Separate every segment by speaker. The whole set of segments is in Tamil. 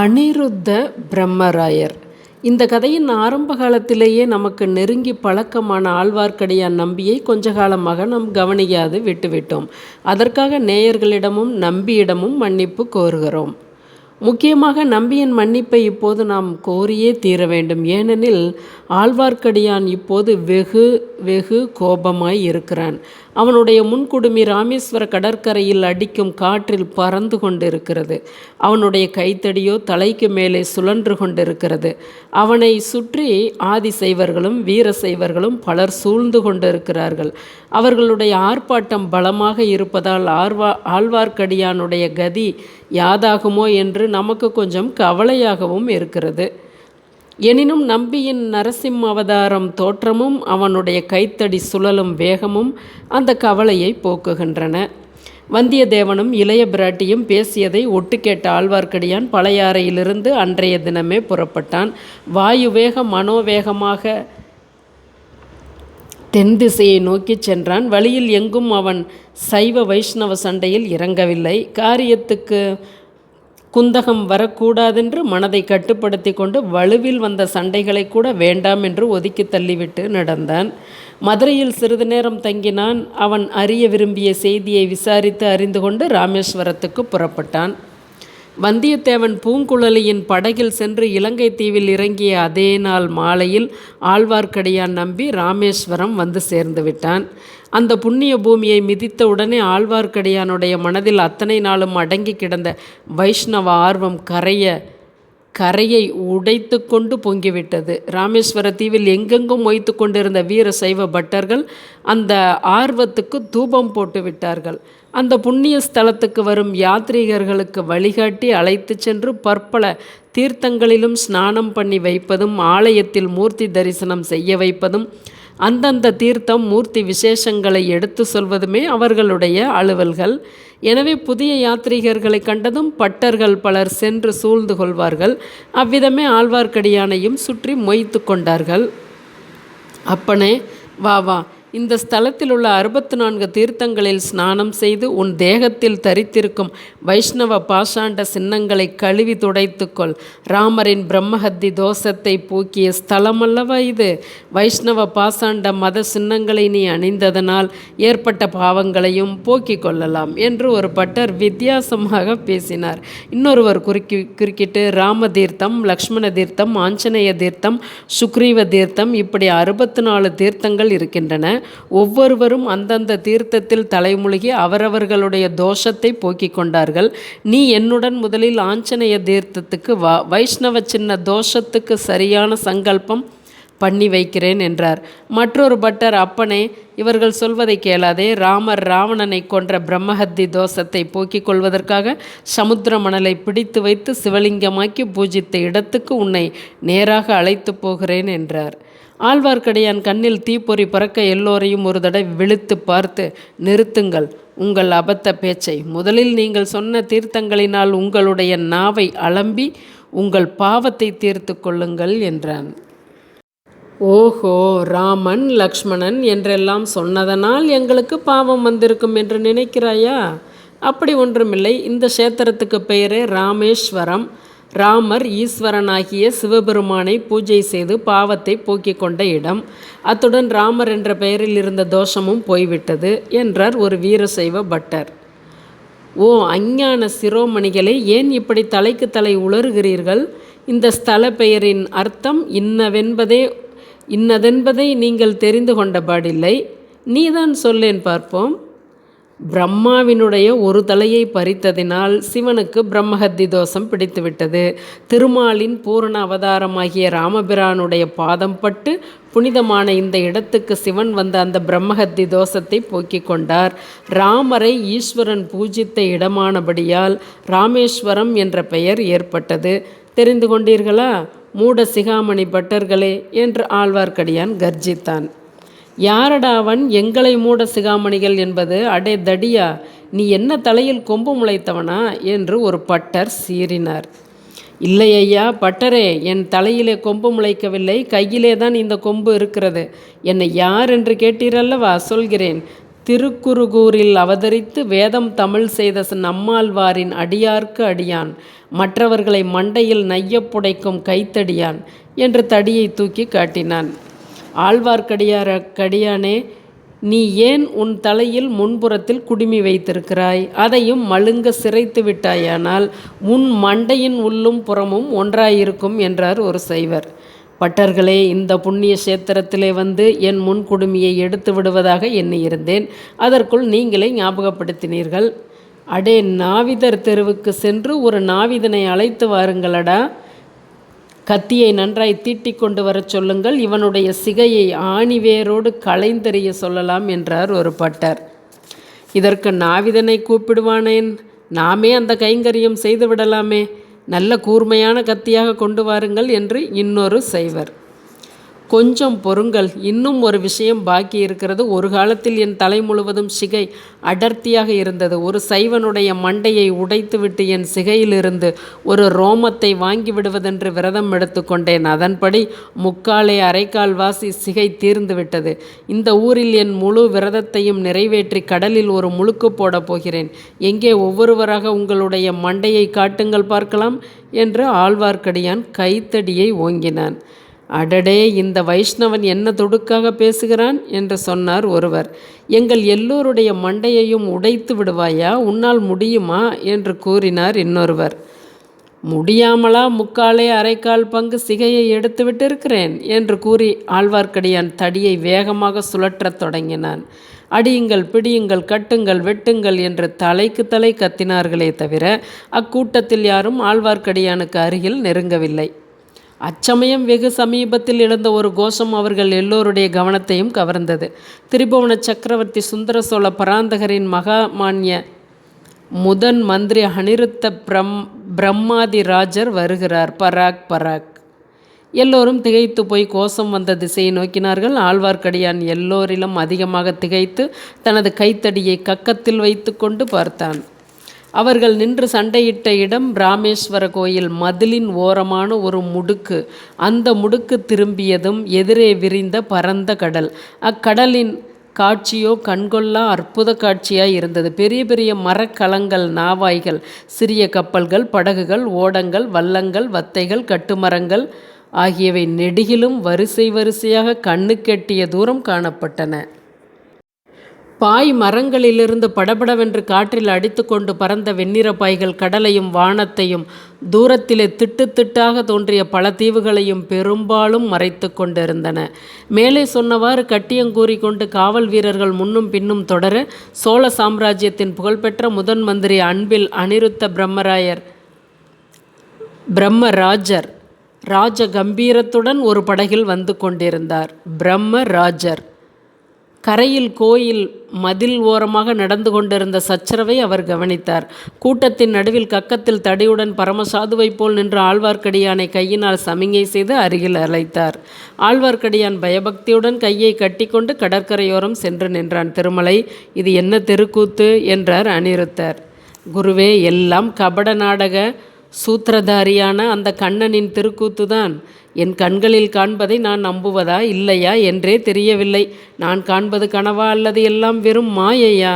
Speaker 1: அனிருத்த பிரம்மராயர் இந்த கதையின் ஆரம்ப காலத்திலேயே நமக்கு நெருங்கி பழக்கமான ஆழ்வார்க்கடியான் நம்பியை கொஞ்ச காலமாக நாம் கவனியாது விட்டுவிட்டோம் அதற்காக நேயர்களிடமும் நம்பியிடமும் மன்னிப்பு கோருகிறோம் முக்கியமாக நம்பியின் மன்னிப்பை இப்போது நாம் கோரியே தீர வேண்டும் ஏனெனில் ஆழ்வார்க்கடியான் இப்போது வெகு வெகு கோபமாய் இருக்கிறான் அவனுடைய முன்குடுமி ராமேஸ்வர கடற்கரையில் அடிக்கும் காற்றில் பறந்து கொண்டிருக்கிறது அவனுடைய கைத்தடியோ தலைக்கு மேலே சுழன்று கொண்டிருக்கிறது அவனை சுற்றி ஆதிசைவர்களும் வீரசைவர்களும் பலர் சூழ்ந்து கொண்டிருக்கிறார்கள் அவர்களுடைய ஆர்ப்பாட்டம் பலமாக இருப்பதால் ஆர்வா ஆழ்வார்க்கடியானுடைய கதி யாதாகுமோ என்று நமக்கு கொஞ்சம் கவலையாகவும் இருக்கிறது எனினும் நம்பியின் நரசிம்ம அவதாரம் தோற்றமும் அவனுடைய கைத்தடி சுழலும் வேகமும் அந்த கவலையை போக்குகின்றன வந்தியத்தேவனும் இளைய பிராட்டியும் பேசியதை ஒட்டு கேட்ட ஆழ்வார்க்கடியான் பழையாறையிலிருந்து அன்றைய தினமே புறப்பட்டான் வாயுவேக மனோவேகமாக தென் திசையை நோக்கிச் சென்றான் வழியில் எங்கும் அவன் சைவ வைஷ்ணவ சண்டையில் இறங்கவில்லை காரியத்துக்கு குந்தகம் வரக்கூடாதென்று மனதை கட்டுப்படுத்தி கொண்டு வலுவில் வந்த சண்டைகளை கூட வேண்டாம் என்று ஒதுக்கி தள்ளிவிட்டு நடந்தான் மதுரையில் சிறிது நேரம் தங்கினான் அவன் அறிய விரும்பிய செய்தியை விசாரித்து அறிந்து கொண்டு ராமேஸ்வரத்துக்கு புறப்பட்டான் வந்தியத்தேவன் பூங்குழலியின் படகில் சென்று இலங்கை தீவில் இறங்கிய அதே நாள் மாலையில் ஆழ்வார்க்கடியான் நம்பி ராமேஸ்வரம் வந்து சேர்ந்து விட்டான் அந்த புண்ணிய பூமியை மிதித்த உடனே ஆழ்வார்க்கடியானுடைய மனதில் அத்தனை நாளும் அடங்கி கிடந்த வைஷ்ணவ ஆர்வம் கரைய கரையை உடைத்து கொண்டு பொங்கிவிட்டது ராமேஸ்வர தீவில் எங்கெங்கும் மொய்த்து கொண்டிருந்த வீர சைவ பட்டர்கள் அந்த ஆர்வத்துக்கு தூபம் போட்டு விட்டார்கள் அந்த புண்ணிய ஸ்தலத்துக்கு வரும் யாத்ரீகர்களுக்கு வழிகாட்டி அழைத்து சென்று பற்பல தீர்த்தங்களிலும் ஸ்நானம் பண்ணி வைப்பதும் ஆலயத்தில் மூர்த்தி தரிசனம் செய்ய வைப்பதும் அந்தந்த தீர்த்தம் மூர்த்தி விசேஷங்களை எடுத்து சொல்வதுமே அவர்களுடைய அலுவல்கள் எனவே புதிய யாத்ரீகர்களை கண்டதும் பட்டர்கள் பலர் சென்று சூழ்ந்து கொள்வார்கள் அவ்விதமே ஆழ்வார்க்கடியானையும் சுற்றி மொய்த்து கொண்டார்கள் அப்பனே வா வா இந்த ஸ்தலத்தில் உள்ள அறுபத்து நான்கு தீர்த்தங்களில் ஸ்நானம் செய்து உன் தேகத்தில் தரித்திருக்கும் வைஷ்ணவ பாஷாண்ட சின்னங்களை கழுவி துடைத்துக்கொள் ராமரின் பிரம்மஹத்தி தோஷத்தை பூக்கிய ஸ்தலமல்லவா இது வைஷ்ணவ பாசாண்ட மத சின்னங்களை நீ அணிந்ததனால் ஏற்பட்ட பாவங்களையும் போக்கிக் கொள்ளலாம் என்று ஒரு பட்டர் வித்தியாசமாக பேசினார் இன்னொருவர் குறுக்கி குறுக்கிட்டு ராம தீர்த்தம் லக்ஷ்மண தீர்த்தம் ஆஞ்சநேய தீர்த்தம் சுக்ரீவ தீர்த்தம் இப்படி அறுபத்து நாலு தீர்த்தங்கள் இருக்கின்றன ஒவ்வொருவரும் அந்தந்த தீர்த்தத்தில் தலைமுழுகி அவரவர்களுடைய தோஷத்தை போக்கிக் கொண்டார்கள் நீ என்னுடன் முதலில் ஆஞ்சநேய தீர்த்தத்துக்கு வா வைஷ்ணவ சின்ன தோஷத்துக்கு சரியான சங்கல்பம் பண்ணி வைக்கிறேன் என்றார் மற்றொரு பட்டர் அப்பனே இவர்கள் சொல்வதை கேளாதே ராமர் ராவணனை கொன்ற பிரம்மஹத்தி தோஷத்தை போக்கிக் கொள்வதற்காக சமுத்திர மணலை பிடித்து வைத்து சிவலிங்கமாக்கி பூஜித்த இடத்துக்கு உன்னை நேராக அழைத்து போகிறேன் என்றார் ஆழ்வார்க்கடியான் கண்ணில் தீப்பொறி பறக்க எல்லோரையும் ஒரு தடவை விழுத்து பார்த்து நிறுத்துங்கள் உங்கள் அபத்த பேச்சை முதலில் நீங்கள் சொன்ன தீர்த்தங்களினால் உங்களுடைய நாவை அலம்பி உங்கள் பாவத்தை தீர்த்து கொள்ளுங்கள் என்றான் ஓஹோ ராமன் லக்ஷ்மணன் என்றெல்லாம் சொன்னதனால் எங்களுக்கு பாவம் வந்திருக்கும் என்று நினைக்கிறாயா அப்படி ஒன்றுமில்லை இந்த க்ஷேத்திரத்துக்கு பெயரே ராமேஸ்வரம் ராமர் ஈஸ்வரனாகிய சிவபெருமானை பூஜை செய்து பாவத்தை போக்கிக் கொண்ட இடம் அத்துடன் ராமர் என்ற பெயரில் இருந்த தோஷமும் போய்விட்டது என்றார் ஒரு வீரசைவ பட்டர் ஓ அஞ்ஞான சிரோமணிகளை ஏன் இப்படி தலைக்கு தலை உளறுகிறீர்கள் இந்த ஸ்தல பெயரின் அர்த்தம் இன்னவென்பதே இன்னதென்பதை நீங்கள் தெரிந்து கொண்ட பாடில்லை நீதான் சொல்லேன் பார்ப்போம் பிரம்மாவினுடைய ஒரு தலையை பறித்ததினால் சிவனுக்கு பிரம்மஹத்தி தோஷம் பிடித்துவிட்டது திருமாலின் பூரண அவதாரமாகிய ராமபிரானுடைய பாதம் பட்டு புனிதமான இந்த இடத்துக்கு சிவன் வந்த அந்த பிரம்மஹத்தி தோஷத்தை போக்கிக் கொண்டார் ராமரை ஈஸ்வரன் பூஜித்த இடமானபடியால் ராமேஸ்வரம் என்ற பெயர் ஏற்பட்டது தெரிந்து கொண்டீர்களா மூட சிகாமணி பட்டர்களே என்று ஆழ்வார்க்கடியான் கர்ஜித்தான் யாரடா அவன் எங்களை மூட சிகாமணிகள் என்பது அடே தடியா நீ என்ன தலையில் கொம்பு முளைத்தவனா என்று ஒரு பட்டர் சீறினார் இல்லை ஐயா பட்டரே என் தலையிலே கொம்பு முளைக்கவில்லை கையிலே தான் இந்த கொம்பு இருக்கிறது என்னை யார் என்று கேட்டீரல்லவா சொல்கிறேன் திருக்குறுகூரில் அவதரித்து வேதம் தமிழ் செய்த நம்மாழ்வாரின் அடியார்க்கு அடியான் மற்றவர்களை மண்டையில் நையப்புடைக்கும் கைத்தடியான் என்று தடியை தூக்கி காட்டினான் ஆழ்வார்க்கடியார கடியானே நீ ஏன் உன் தலையில் முன்புறத்தில் குடுமி வைத்திருக்கிறாய் அதையும் மழுங்க சிறைத்து விட்டாயானால் உன் மண்டையின் உள்ளும் புறமும் ஒன்றாயிருக்கும் என்றார் ஒரு சைவர் பட்டர்களே இந்த புண்ணிய சேத்திரத்திலே வந்து என் முன் குடுமியை எடுத்து விடுவதாக எண்ணியிருந்தேன் அதற்குள் நீங்களே ஞாபகப்படுத்தினீர்கள் அடே நாவிதர் தெருவுக்கு சென்று ஒரு நாவிதனை அழைத்து வாருங்களடா கத்தியை நன்றாய் தீட்டி கொண்டு வரச் சொல்லுங்கள் இவனுடைய சிகையை ஆணிவேரோடு களைந்தெறிய சொல்லலாம் என்றார் ஒரு பட்டர் இதற்கு நாவிதனை கூப்பிடுவானேன் நாமே அந்த கைங்கரியம் செய்து விடலாமே நல்ல கூர்மையான கத்தியாக கொண்டு வாருங்கள் என்று இன்னொரு செய்வர் கொஞ்சம் பொறுங்கள் இன்னும் ஒரு விஷயம் பாக்கி இருக்கிறது ஒரு காலத்தில் என் தலை முழுவதும் சிகை அடர்த்தியாக இருந்தது ஒரு சைவனுடைய மண்டையை உடைத்துவிட்டு என் சிகையிலிருந்து ஒரு ரோமத்தை வாங்கி விடுவதென்று விரதம் எடுத்துக்கொண்டேன் அதன்படி முக்காலே அரைக்கால் வாசி சிகை தீர்ந்து விட்டது இந்த ஊரில் என் முழு விரதத்தையும் நிறைவேற்றி கடலில் ஒரு முழுக்கு போடப் போகிறேன் எங்கே ஒவ்வொருவராக உங்களுடைய மண்டையை காட்டுங்கள் பார்க்கலாம் என்று ஆழ்வார்க்கடியான் கைத்தடியை ஓங்கினான் அடடே இந்த வைஷ்ணவன் என்ன தொடுக்காக பேசுகிறான் என்று சொன்னார் ஒருவர் எங்கள் எல்லோருடைய மண்டையையும் உடைத்து விடுவாயா உன்னால் முடியுமா என்று கூறினார் இன்னொருவர் முடியாமலா முக்காலே அரைக்கால் பங்கு சிகையை எடுத்து விட்டிருக்கிறேன் என்று கூறி ஆழ்வார்க்கடியான் தடியை வேகமாக சுழற்றத் தொடங்கினான் அடியுங்கள் பிடியுங்கள் கட்டுங்கள் வெட்டுங்கள் என்று தலைக்கு தலை கத்தினார்களே தவிர அக்கூட்டத்தில் யாரும் ஆழ்வார்க்கடியானுக்கு அருகில் நெருங்கவில்லை அச்சமயம் வெகு சமீபத்தில் எழுந்த ஒரு கோஷம் அவர்கள் எல்லோருடைய கவனத்தையும் கவர்ந்தது திரிபுவன சக்கரவர்த்தி சுந்தர சோழ பராந்தகரின் மகாமான்ய முதன் மந்திரி அனிருத்த பிரம் பிரம்மாதி ராஜர் வருகிறார் பராக் பராக் எல்லோரும் திகைத்து போய் கோஷம் வந்த திசையை நோக்கினார்கள் ஆழ்வார்க்கடியான் எல்லோரிலும் அதிகமாக திகைத்து தனது கைத்தடியை கக்கத்தில் வைத்து கொண்டு பார்த்தான் அவர்கள் நின்று சண்டையிட்ட இடம் ராமேஸ்வர கோயில் மதிலின் ஓரமான ஒரு முடுக்கு அந்த முடுக்கு திரும்பியதும் எதிரே விரிந்த பரந்த கடல் அக்கடலின் காட்சியோ கண்கொள்ளா அற்புத காட்சியாய் இருந்தது பெரிய பெரிய மரக்கலங்கள் நாவாய்கள் சிறிய கப்பல்கள் படகுகள் ஓடங்கள் வல்லங்கள் வத்தைகள் கட்டுமரங்கள் ஆகியவை நெடுகிலும் வரிசை வரிசையாக கண்ணுக்கெட்டிய தூரம் காணப்பட்டன பாய் மரங்களிலிருந்து படபடவென்று காற்றில் அடித்துக்கொண்டு பறந்த வெண்ணிற பாய்கள் கடலையும் வானத்தையும் தூரத்திலே திட்டு திட்டாக தோன்றிய பல தீவுகளையும் பெரும்பாலும் மறைத்து கொண்டிருந்தன மேலே சொன்னவாறு கட்டியங்கூறி கொண்டு காவல் வீரர்கள் முன்னும் பின்னும் தொடர சோழ சாம்ராஜ்யத்தின் புகழ்பெற்ற முதன் மந்திரி அன்பில் அனிருத்த பிரம்மராயர் பிரம்மராஜர் ராஜ கம்பீரத்துடன் ஒரு படகில் வந்து கொண்டிருந்தார் பிரம்மராஜர் கரையில் கோயில் மதில் ஓரமாக நடந்து கொண்டிருந்த சச்சரவை அவர் கவனித்தார் கூட்டத்தின் நடுவில் கக்கத்தில் தடியுடன் பரமசாதுவைப் போல் நின்று ஆழ்வார்க்கடியானை கையினால் சமிங்கை செய்து அருகில் அழைத்தார் ஆழ்வார்க்கடியான் பயபக்தியுடன் கையை கட்டிக்கொண்டு கடற்கரையோரம் சென்று நின்றான் திருமலை இது என்ன தெருக்கூத்து என்றார் அனிருத்தர் குருவே எல்லாம் கபட நாடக சூத்திரதாரியான அந்த கண்ணனின் திருக்கூத்து தான் என் கண்களில் காண்பதை நான் நம்புவதா இல்லையா என்றே தெரியவில்லை நான் காண்பது கனவா அல்லது எல்லாம் வெறும் மாயையா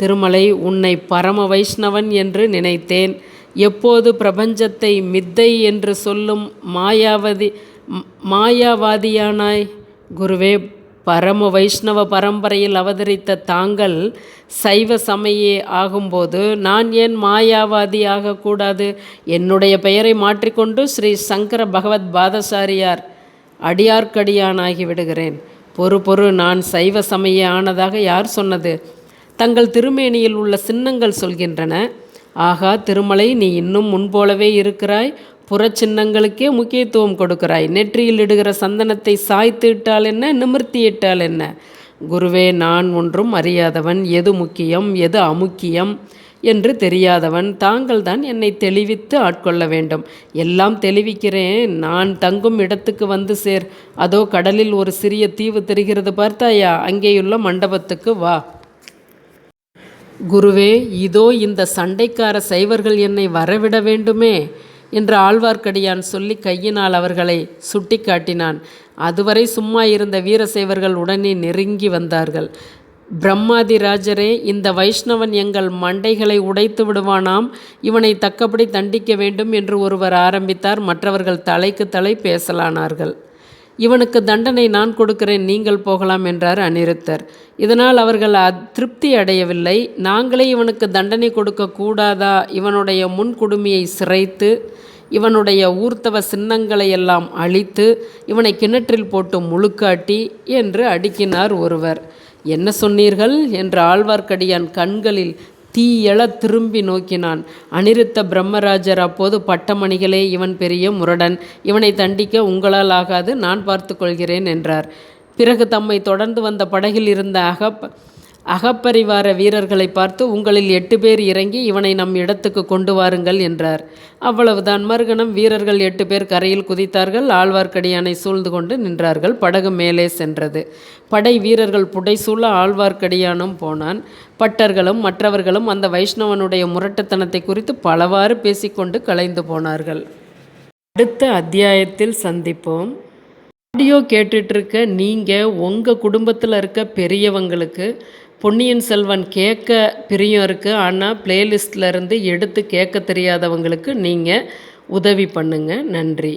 Speaker 1: திருமலை உன்னை பரம வைஷ்ணவன் என்று நினைத்தேன் எப்போது பிரபஞ்சத்தை மித்தை என்று சொல்லும் மாயாவதி மாயாவாதியானாய் குருவே பரம வைஷ்ணவ பரம்பரையில் அவதரித்த தாங்கள் சைவ சமயே ஆகும்போது நான் ஏன் மாயாவாதி ஆகக்கூடாது என்னுடைய பெயரை மாற்றிக்கொண்டு ஸ்ரீ சங்கர பகவத் பாதசாரியார் அடியார்க்கடியானாகி விடுகிறேன் பொறு பொறு நான் சைவ சமய ஆனதாக யார் சொன்னது தங்கள் திருமேனியில் உள்ள சின்னங்கள் சொல்கின்றன ஆகா திருமலை நீ இன்னும் முன்போலவே இருக்கிறாய் புறச்சின்னங்களுக்கே முக்கியத்துவம் கொடுக்கிறாய் நெற்றியில் இடுகிற சந்தனத்தை சாய்த்து இட்டால் என்ன நிமிர்த்தி இட்டால் என்ன குருவே நான் ஒன்றும் அறியாதவன் எது முக்கியம் எது அமுக்கியம் என்று தெரியாதவன் தாங்கள் தான் என்னை தெளிவித்து ஆட்கொள்ள வேண்டும் எல்லாம் தெளிவிக்கிறேன் நான் தங்கும் இடத்துக்கு வந்து சேர் அதோ கடலில் ஒரு சிறிய தீவு தெரிகிறது பார்த்தாயா அங்கேயுள்ள மண்டபத்துக்கு வா குருவே இதோ இந்த சண்டைக்கார சைவர்கள் என்னை வரவிட வேண்டுமே என்று ஆழ்வார்க்கடியான் சொல்லி கையினால் அவர்களை சுட்டி காட்டினான் அதுவரை சும்மா இருந்த வீரசைவர்கள் உடனே நெருங்கி வந்தார்கள் பிரம்மாதிராஜரே இந்த வைஷ்ணவன் எங்கள் மண்டைகளை உடைத்து விடுவானாம் இவனை தக்கபடி தண்டிக்க வேண்டும் என்று ஒருவர் ஆரம்பித்தார் மற்றவர்கள் தலைக்கு தலை பேசலானார்கள் இவனுக்கு தண்டனை நான் கொடுக்கிறேன் நீங்கள் போகலாம் என்றார் அநிருத்தர் இதனால் அவர்கள் அதிருப்தி அடையவில்லை நாங்களே இவனுக்கு தண்டனை கொடுக்க கூடாதா இவனுடைய முன்கொடுமையை சிறைத்து இவனுடைய ஊர்த்தவ சின்னங்களை எல்லாம் அழித்து இவனை கிணற்றில் போட்டு முழுக்காட்டி என்று அடுக்கினார் ஒருவர் என்ன சொன்னீர்கள் என்று ஆழ்வார்க்கடியான் கண்களில் தீயள திரும்பி நோக்கினான் அனிருத்த பிரம்மராஜர் அப்போது பட்டமணிகளே இவன் பெரிய முரடன் இவனை தண்டிக்க உங்களால் ஆகாது நான் பார்த்து கொள்கிறேன் என்றார் பிறகு தம்மை தொடர்ந்து வந்த படகில் இருந்த அகப் அகப்பரிவார வீரர்களை பார்த்து உங்களில் எட்டு பேர் இறங்கி இவனை நம் இடத்துக்கு கொண்டு வாருங்கள் என்றார் அவ்வளவுதான் மறுகணம் வீரர்கள் எட்டு பேர் கரையில் குதித்தார்கள் ஆழ்வார்க்கடியானை சூழ்ந்து கொண்டு நின்றார்கள் படகு மேலே சென்றது படை வீரர்கள் புடைசூழ ஆழ்வார்க்கடியானும் போனான் பட்டர்களும் மற்றவர்களும் அந்த வைஷ்ணவனுடைய முரட்டுத்தனத்தை குறித்து பலவாறு பேசிக்கொண்டு கலைந்து போனார்கள் அடுத்த அத்தியாயத்தில் சந்திப்போம் ஆடியோ கேட்டுட்ருக்க நீங்கள் உங்கள் குடும்பத்தில் இருக்க பெரியவங்களுக்கு பொன்னியின் செல்வன் கேட்க பிரியம் இருக்குது ஆனால் பிளேலிஸ்ட்லேருந்து எடுத்து கேட்க தெரியாதவங்களுக்கு நீங்கள் உதவி பண்ணுங்கள் நன்றி